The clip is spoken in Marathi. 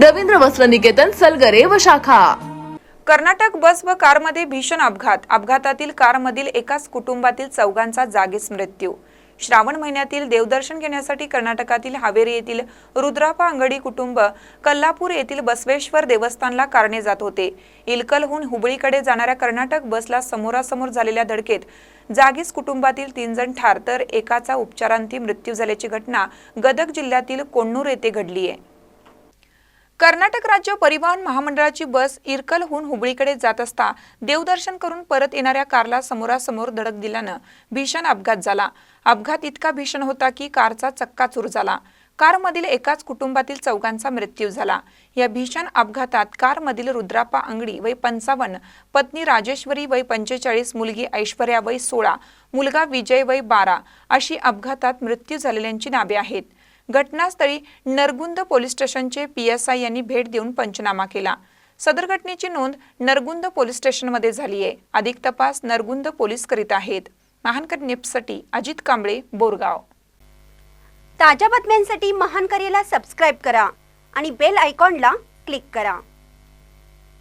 रवींद्र वस्त्र निकेतन सलगरे व शाखा. कर्नाटक बस व कारमध्ये भीषण अपघात. अपघातातील कारमधील एकाच कुटुंबातील चौघांचा जागीच मृत्यू. श्रावण महिन्यातील देवदर्शन घेण्यासाठी कर्नाटकातील हावेरी येथील रुद्रापा अंगडी कुटुंब कल्लापूर येथील बसवेश्वर देवस्थानला कारणे जात होते. इलकलहून हुबळीकडे जाणाऱ्या कर्नाटक बसला समोरासमोर झालेल्या धडकेत जागीच कुटुंबातील तीन जण ठार तर एकाचा उपचारांती मृत्यू झाल्याची घटना गदग जिल्ह्यातील कोण्णूर येथे घडली आहे कर्नाटक राज्य परिवहन महामंडळाची बस इरकलहून हुबळीकडे जात असता देवदर्शन करून परत येणाऱ्या कारला समोरासमोर धडक दिल्यानं भीषण अपघात झाला. अपघात इतका भीषण होता की कारचा चक्काचूर झाला. कारमधील एकाच कुटुंबातील चौघांचा मृत्यू झाला. या भीषण अपघातात कारमधील रुद्रापा अंगडी वय पंचावन्न पत्नी राजेश्वरी वय पंचेचाळीस मुलगी ऐश्वर्या वय सोळा मुलगा विजय वय बारा अशी अपघातात मृत्यू झालेल्यांची नावे आहेत. घटनास्थळी नरगुंद पोलीस स्टेशनचे पीएसआय यांनी भेट देऊन पंचनामा केला. सदर घटनेची नोंद नरगुंद पोलीस स्टेशनमध्ये झाली आहे. अधिक तपास नरगुंद पोलीस करीत आहेत. महानकर निप्ससाठी अजित कांबळे बोरगाव. ताज्या बातम्यांसाठी महानकरीला सबस्क्राईब करा आणि बेल आयकॉनला क्लिक करा.